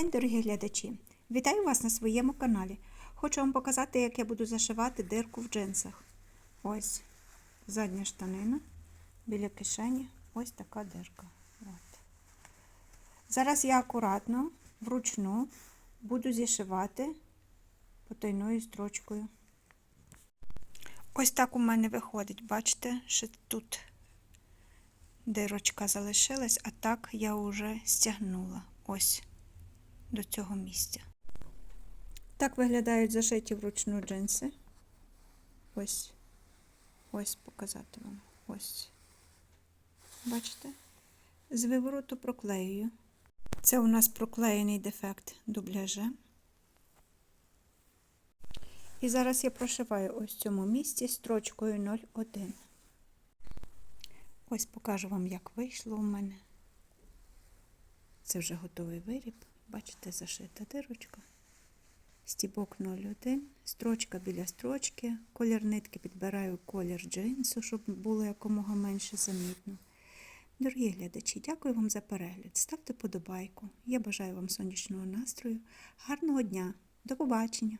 день, дорогі глядачі! Вітаю вас на своєму каналі. Хочу вам показати, як я буду зашивати дирку в джинсах. Ось задня штанина, біля кишені, ось така дирка. От. Зараз я акуратно, вручну буду зішивати потайною строчкою. Ось так у мене виходить, бачите, що тут дирочка залишилась, а так я вже стягнула ось до цього місця. Так виглядають зашиті вручну джинси. Ось, ось показати вам. Ось. Бачите? З вивороту проклеюю. Це у нас проклеєний дефект дубляжа. І зараз я прошиваю ось в цьому місці строчкою 0,1. Ось покажу вам, як вийшло у мене. Це вже готовий виріб. Бачите, зашита дирочка. Стібок 0,1, строчка біля строчки. Колір нитки підбираю колір джинсу, щоб було якомога менше замітно. Дорогі глядачі, дякую вам за перегляд. Ставте подобайку. Я бажаю вам сонячного настрою, гарного дня. До побачення!